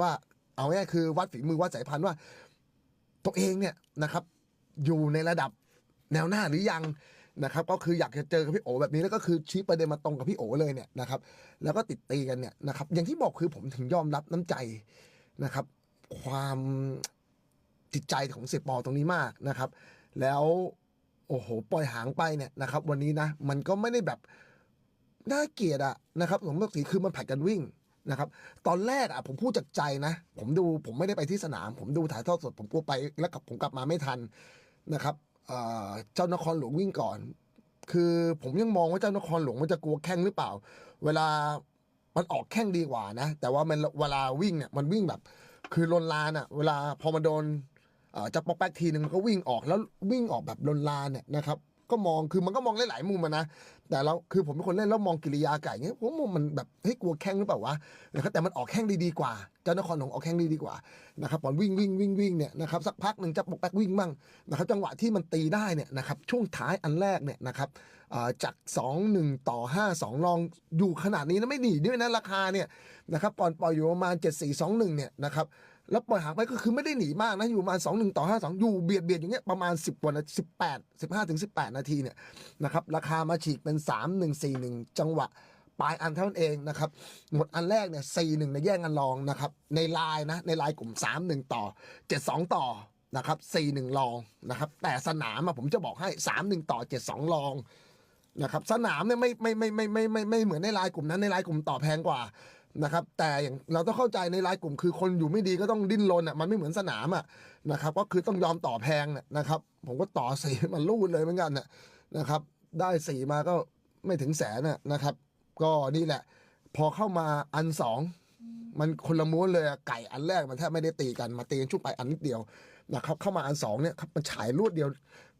ว่าเอาง่ายคือวัดฝีมือวัดสายพันธุ์ว่า ตัวเองเนี่ยนะครับ อยู่ในระดับแนวหน้าหรือยังนะครับ ก็คืออยากจะเจอกับพี่โอแบบนี้แล้วก็คือชี้ประเด็นมาตรงกับพี่โอเลยเนี่ยนะครับ แล้วก็ติดตีกันเนี่ยนะครับ อย่างที่บอกคือผมถึงยอมรับน้ำใจนะครับ ความจิตใจของเสียปอตรงนี้มากนะครับ แล้วโอ้โหปล่อยหางไปเนี่ยนะครับ วันนี้นะ มันก็ไม่ได้แบบน่าเกลียดอะนะครับผมบอกสีคือมันผัดกันวิ่ง นะครับ ตอนแรกอะผมพูดจากใจนะ ผมดูผมไม่ได้ไปที่สนาม ผมดูถ่ายทอดสด ผมกลัวไปแล้วกลับผมกลับมาไม่ทันนะครับเจ้านครหลวงวิ่งก่อน คือผมยังมองว่าเจ้านครหลวงมันจะกลัวแข้งหรือเปล่า เวลามันออกแข้งดีกว่านะ แต่ว่ามันเวลาวิ่งเนี่ยมันวิ่งแบบ คือลนลานอะเวลาพอมาโดนจับปอกแป๊กทีหนึ่งมันก็วิ่งออกแล้ววิ่งออกแบบลนลานเนี่ยนะครับ ก็มองคือมันก็มองหลายมุมนะ แต่เราคือผมเป็นคนเล่นแล้วมองกิริยาไก่เงี้ยผมมันแบบเฮ้ยกลัวแข้งหรือเปล่าวะนะครับแต่มันออกแข้งดีๆกว่า เจ้านครหลวงออกแข้งดีดีกว่านะครับตอนวิ่งวิ่งวิ่งวิ่งเนี่ยนะครับสักพักหนึ่งจะปกแป๊กวิ่งบ้างนะครับจังหวะที่มันตีได้เนี่ยนะครับช่วงท้ายอันแรกเนี่ยนะครับเอ่อจาก 2 1 ต่อ 5 2ลองอยู่ขนาดนี้นะไม่หนีด้วยนะราคาเนี่ยนะครับก่อนปล่อยอยู่ประมาณ 7 4 2 1เนี่ยนะครับ แล้วปล่อยห่างไปก็คือไม่ได้หนีมากนะอยู่ประมาณ2 1ต่อ5 2องอยู่เบียดเบียดอย่างเงี้ยประมาณ10กว่านาที18 15ถึง18นาทีเนี่ยนะครับราคามาฉีกเป็น3 1 4 1จังหวะปลายอันเท่านั้นเองนะครับหมดอันแรกเนี่ย4 1ในแย่งกันลองนะครับในไลน์นะในไลน์กลุ่ม3 1ต่อ7 2ต่อนะครับ4 1ลองนะครับแต่สนามอะผมจะบอกให้3 1ต่อ7 2ลองนะครับสนามเนี่ยไม่ไม่ไม่ไม่ไม่ไม่ไม่เหมือนในไลน์กลุ่มนั้นในไลน์กลุ่มต่อแพงกว่า นะครับแต่อย่างเราต้องเข้าใจในไลน์กลุ่มคือคนอยู่ไม่ดีก็ต้องดิ้นรนอะมันไม่เหมือนสนามอะนะครับก็คือต้องยอมต่อแพงน่ะนะครับ ผมก็ต่อสีมันรูดเลยเหมือนกันน่ะนะครับ ได้สีมาก็ไม่ถึงแสนน่ะนะครับ ก็นี่แหละ พอเข้ามาอันสองมันคนละม้วนเลยอะไก่อันแรกมันแทบไม่ได้ตีกันมาตีกันช่วงไปายอันนิดเดียวนะครับเข้ามาอันสองเนี่ยครับมันฉายรวดเดียว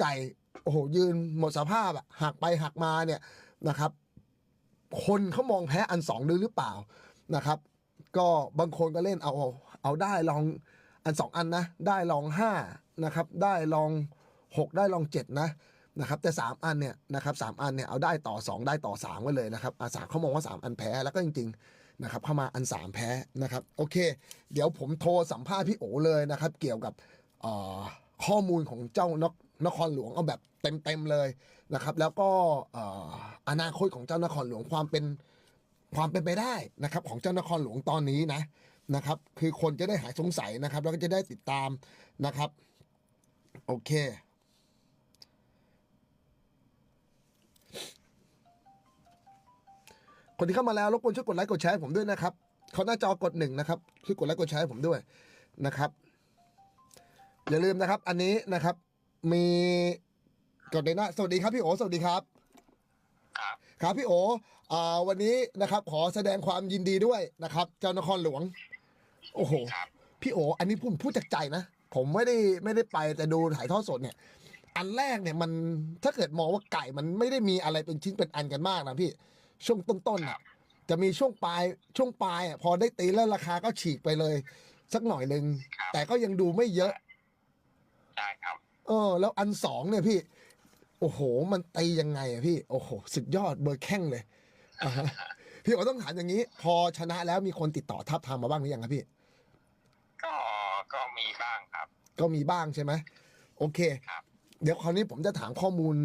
ไก่โอ้โหยืนหมดสภาพอะหักไปหักมาเนี่ยนะครับ คนเขามองแพ้อันสองด้วยหรือเปล่า นะครับ ก็บางคนก็เล่นเอาเอาได้ลองอันสองอันนะ ได้ลองห้านะครับ ได้ลองหกได้ลองเจ็ดนะนะครับ แต่สามอันเนี่ยนะครับสามอันเนี่ยเอาได้ต่อสองได้ต่อสามไว้เลยนะครับอาสามเขามองว่าสามอันแพ้แล้วก็จริง ๆนะครับ เข้ามาอันสามแพ้นะครับโอเค เดี๋ยวผมโทรสัมภาษณ์พี่โอเลยนะครับ เกี่ยวกับข้อมูลของเจ้านกนครหลวงเอาแบบเต็มๆเลยนะครับ แล้วก็ออนาคตของเจ้านครหลวงความเป็น ความเป็นไปได้นะครับของเจ้านครหลวงตอนนี้นะนะครับ คือคนจะได้หายสงสัยนะครับ แล้วก็จะได้ติดตามนะครับ โอเคคนที่เข้ามาแล้วรบกวนช่วยกดไลค์กดแชร์ผมด้วยนะครับเขาหน้าจอกดหนึ่งนะครับช่วยกดไลค์กดแชร์ให้ผมด้วยนะครับ อย่าลืมนะครับ อันนี้นะครับ มีกดเลยนะสวัสดีครับพี่โอสวัสดีครับ ครับครับพี่โออ่าวันนี้นะครับขอแสดงความยินดีด้วยนะครับ เจ้านครหลวง โอ้โหครับ พี่โอ อันนี้ผมพูดจากใจนะ ผมไม่ได้ไม่ได้ไปแต่ดูถ่ายทอดสดเนี่ย อันแรกเนี่ยมันถ้าเกิดมองว่าไก่มันไม่ได้มีอะไรเป็นชิ้นเป็นอันกันมากนะพี่ ช่วงต้นๆอะจะมีช่วงปลายช่วงปลายอะพอได้ตีแล้วราคาก็ฉีกไปเลย สักหน่อยหนึ่งครับแต่ก็ยังดูไม่เยอะใช่ครับ เออ แล้วอันสองเนี่ยพี่ โอ้โห มันตียังไงอะพี่ โอ้โห สุดยอดเบอร์แข้งเลยอ่าฮะพี่โอต้องถามอย่างนี้ พอชนะแล้วมีคนติดต่อทับทามมาบ้างหรือยังครับพี่ ก็ก็มีบ้างครับ ก็มีบ้างใช่ไหมโอเคครับเดี๋ยวคราวนี้ผมจะถามข้อมูล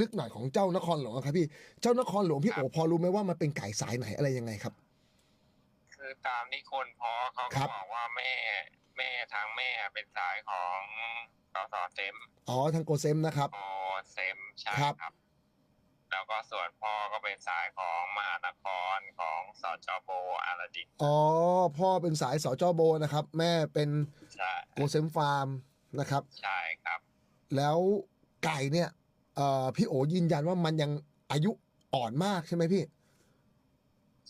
ลึกๆหน่อยของเจ้านครหลวงครับพี่เจ้านครหลวงพี่โอพอรู้ไหมว่ามันเป็นไก่สายไหนอะไรยังไงครับ คือตามที่คนพอเขาครัก็บบอกว่าแม่แม่ทางแม่เป็นสายของ สสเซมอ๋อทางโกเซมนะครับโอเซมใช่ครับครับ แล้วก็ส่วนพ่อก็เป็นสายของมหานครของสจโบอาราดินอ๋อพ่อเป็นสายสจโบนะครับ แม่เป็นใช่โกเซมฟาร์มนะครับ ใช่ครับ แล้วไก่เนี่ยเอ่อพี่โอยืนยันว่ามันยังอายุอ่อนมากใช่ไหมพี่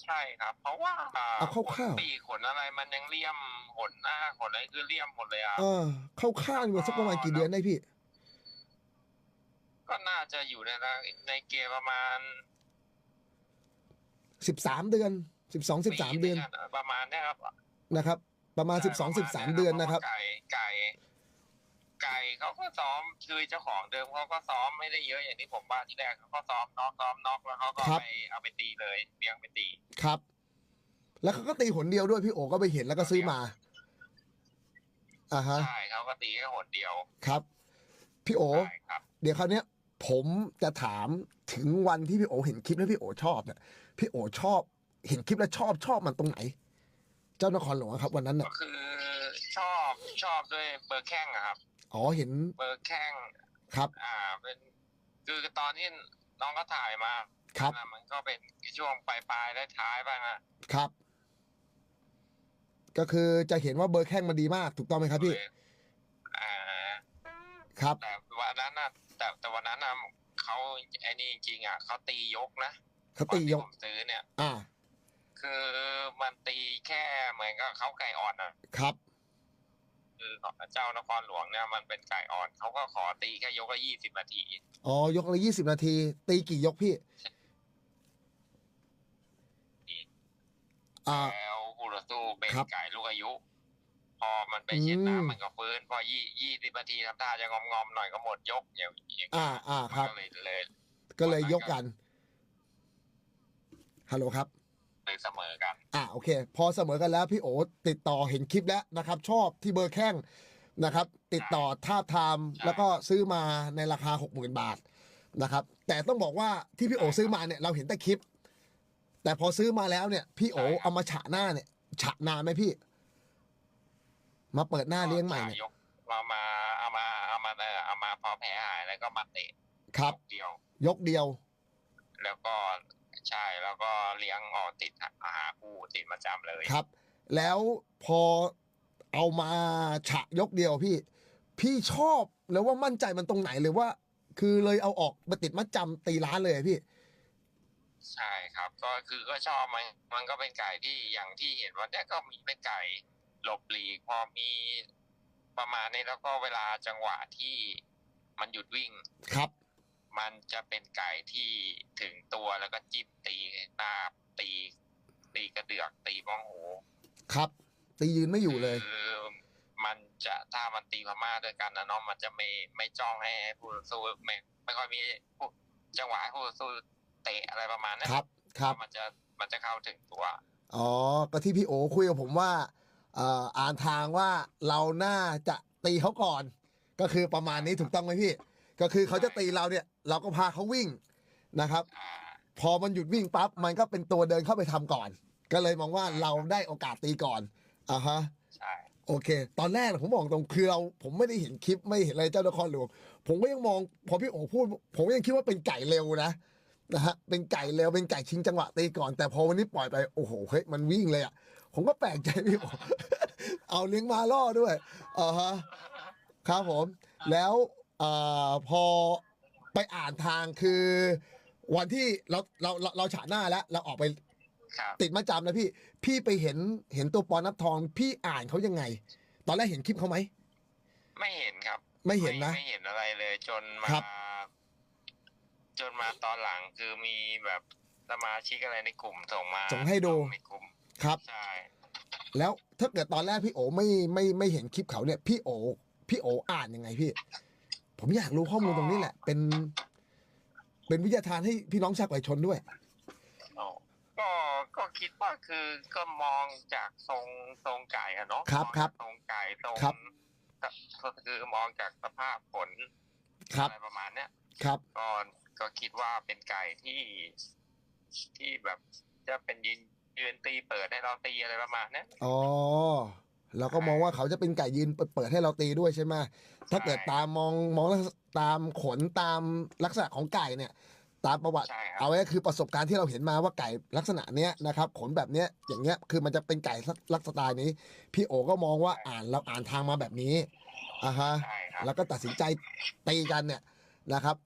ใช่ครับ เพราะว่าเอาคร่าวๆขนปีกขนอะไรมันยังเลี่ยม ขนหน้าขนอะไรคือเลี่ยมหมดเลยอะเออ เข้าข้างอยู่สักประมาณกี่เดือนได้พี่ ก็น่าจะอยู่ในในเกณฑ์ประมาณสิบสามเดือนสิบสองสิบสามเดือน ประมาณเนี้ยครับนะครับ ประมาณสิบสองสิบสามเดือนนะครับ ไก่ไก่ ไก่เขาก็ซ้อมคือเจ้าของเดิมเขาก็ซ้อมไม่ได้เยอะอย่างที่ผมว่าที่แรกเขาก็ซ้อมน็อกซ้อมน็อกแล้วเขาก็ครับไปเอาไปตีเลยเลี้ยงไปตีครับ แล้วเขาก็ตีหนเดียวด้วยพี่โอก็ไปเห็นแล้วก็ซื้อมา อ่าฮะ ใช่เขาก็ตีแค่หนเดียวครับ พี่โอ ใช่ครับ เดี๋ยวคราวเนี้ยผมจะถามถึงวันที่พี่โอเห็นคลิปแล้วพี่โอชอบเนี่ยพี่โอชอบเห็นคลิปแล้วชอบชอบมันตรงไหน เจ้านครหลวงอะครับ วันนั้นก็น่ะคือชอบชอบด้วยเบอร์แข้งอะครับ อ๋อเห็นเบอร์แข้ง ครับอ่า เป็น คือตอนที่น้องก็ถ่ายมาครับ อะมันก็เป็นช่วงปลายปลายๆและท้ายๆบ้างอะครับ ก็คือจะเห็นว่าเบอร์แข้งมันดีมาก ถูกต้องไหมครับพี่อ่าครับแต่วันนั้นน่ะแต่แต่วันนั้นน่ะเขาไอ้นี่จริงๆอะเขาตียกนะเขาตียกตอนที่ผมซื้อเนี่ย อ่า คือมันตีแค่เหมือนกับเขาไก่อ่อนอะครับ คือเจ้านครหลวงเนี่ยมันเป็นไก่อ่อนเขาก็ขอตีแค่ยกละยี่สิบนาทีอ๋อยกละยี่สิบนาที ตีกี่ยกพี่อ่าแล้วคูรสู้ เป็นครับไก่ลูกอายุ พอมันไปเช็ดอืมน้ำมันก็ฟื้น พอยี่ยี่สิบนาทีทำท่าจะงอมงอมๆหน่อยก็หมดยกอย่างอย่างอ่าอ่าครับก็เลยเลย ก็เลยยกกันฮัลโหลครับเลยเสมอกัน อ่าโอเค พอเสมอกันแล้วพี่โอติดต่อเห็นคลิปแล้วนะครับ ชอบที่เบอร์แข้งนะครับ ติดต่อท่าบทามใช่แล้วก็ซื้อมาในราคาหกหมื่นบาทนะครับ แต่ต้องบอกว่าที่พี่โอซื้อมาเนี่ยเราเห็นแต่คลิป แต่พอซื้อมาแล้วเนี่ย พี่โอเอามาฉะหน้าเนี่ย ฉะนานไหมพี่ มาเปิดหน้าเลี้ยงใหม่เนี่ยยกเอามาเอามาเอามาเออเอามาพอแผลหายแล้วก็มาเตะครับยกเดียว ยกเดียว แล้วก็ใช่แล้วก็เลี้ยงออกติดอาหารคู่ติดประจำเลยครับ แล้วพอเอามาฉะยกเดียวพี่ พี่ชอบแล้วว่ามั่นใจมันตรงไหนเลยว่า คือเลยเอาออกมาติดมัดจำตีร้านเลยอะพี่ ใช่ครับก็คือก็ชอบมันมันก็เป็นไก่ที่อย่างที่เห็นว่าเนี่ยก็มีเป็นไก่หลบหลีกพอมีประมาณนี้แล้วก็เวลาจังหวะที่มันหยุดวิ่งครับ มันจะเป็นไก่ที่ถึงตัวแล้วก็จิ้มตีหน้าตีตีกระเดือกตีบ้องหูครับ ตียืนไม่อยู่เลยคือมันจะถ้ามันตีพม่าด้วยกันนะเนาะมันจะไม่ไม่จ้องให้ผู้ต่อสู้ไม่ไม่ค่อยมีผู้จังหวะให้ผู้ต่อสู้ เตะอะไรประมาณนั้นครับครับ มันจะมันจะเข้าถึงตัว อ๋อ ก็ที่พี่โอคุยกับผมว่าเอ่ออ่านทางว่าเราน่าจะตีเขาก่อน ก็คือประมาณนี้ถูกต้องไหมพี่ ก็คือเขาจะตีเราเนี่ย เราก็พาเขาวิ่งนะครับอ่าพอมันหยุดวิ่งปั๊บมันก็เป็นตัวเดินเข้าไปทำก่อน ก็เลยมองว่าเราได้โอกาสตีก่อนอ่าฮะใช่โอเค ตอนแรกน่ะผมบอกตรงคือเราผมไม่ได้เห็นคลิปไม่เห็นอะไรเจ้านครหลวงผมก็ยังมอง พอพี่โอพูด ผมก็ยังคิดว่าเป็นไก่เร็วนะ นะฮะเป็นไก่เร็วเป็นไก่ชิงจังหวะตีก่อน แต่พอวันนี้ปล่อยไปโอ้โหเฮ้ยมันวิ่งเลยอะผมก็แปลกใจพี่โอเอาเลี้ยงมาล่อด้วยอ่าฮะครับผม แล้วเอ่อพอไปอ่านทางคือ วันที่เราเราเราเราฉาหน้าแล้ว เราออกไปครับติดมาจำนะพี่ พี่ไปเห็นเห็นตัวปอนับทอง พี่อ่านเขายังไง ตอนแรกเห็นคลิปเขาไหมไม่เห็นครับ ไม่เห็นนะไม่เห็นอะไรเลยจนมาครับ จนมาตอนหลังคือมีแบบสมาชิกอะไรในกลุ่มส่งมาส่งให้ดู ในกลุ่มครับใช่แล้วถ้าเกิดตอนแรกพี่โอไม่ไม่ไม่เห็นคลิปเขาเนี่ย พี่โอ พี่โออ่านยังไงพี่ ผมอยากรู้ข้อมูลตรงนี้แหละ เป็น เป็นวิทยาทานให้พี่น้องชาวไก่ชนด้วยอ๋อก็ก็คิดว่าคือก็มองจากทรงทรงไก่อะเนาะครับมองครับจากทรงไก่ทรงครับก็คือมองจากสภาพผลครับอะไรประมาณเนี้ยครับก็ ก็คิดว่าเป็นไก่ที่ที่แบบจะเป็นยืนยืนตีเปิดให้เราตีอะไรประมาณเนี้ยอ๋อเราก็มองว่าเขาจะเป็นไก่ยืนเปิดให้เราตีด้วยใช่ไหมถ้าเกิดตามมองมองลักษณะตามขนตามลักษณะของไก่เนี่ย ตามประวัติใช่ครับเอาไว้ก็คือประสบการณ์ที่เราเห็นมาว่าไก่ลักษณะเนี้ยนะครับ ขนแบบเนี้ยอย่างเงี้ยคือมันจะเป็นไก่ลักษณะนี้ พี่โอก็มองว่าอ่านเราอ่านทางมาแบบนี้อ่าฮะใช่ครับแล้วก็ตัดสินใจตีกันเนี่ยนะครับ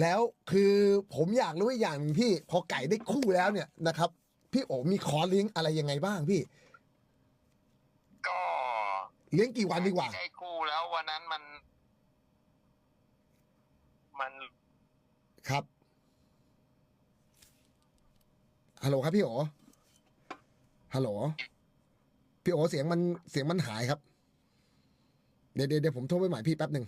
แล้วคือผมอยากรู้อีกอย่างหนึ่งพี่พอไก่ได้คู่แล้วเนี่ยนะครับ พี่โอมีคอร์สเลี้ยงอะไรยังไงบ้างพี่ ก็เลี้ยงกี่วันดีกว่า ได้คู่แล้ววันนั้นมัน มันครับฮัลโหลครับพี่โอฮัลโหลพี่โอเสียงมันเสียงมันหายครับ เดี๋ยวเดี๋ยวเดี๋ยวผมโทรไปใหม่พี่แป๊บหนึ่ง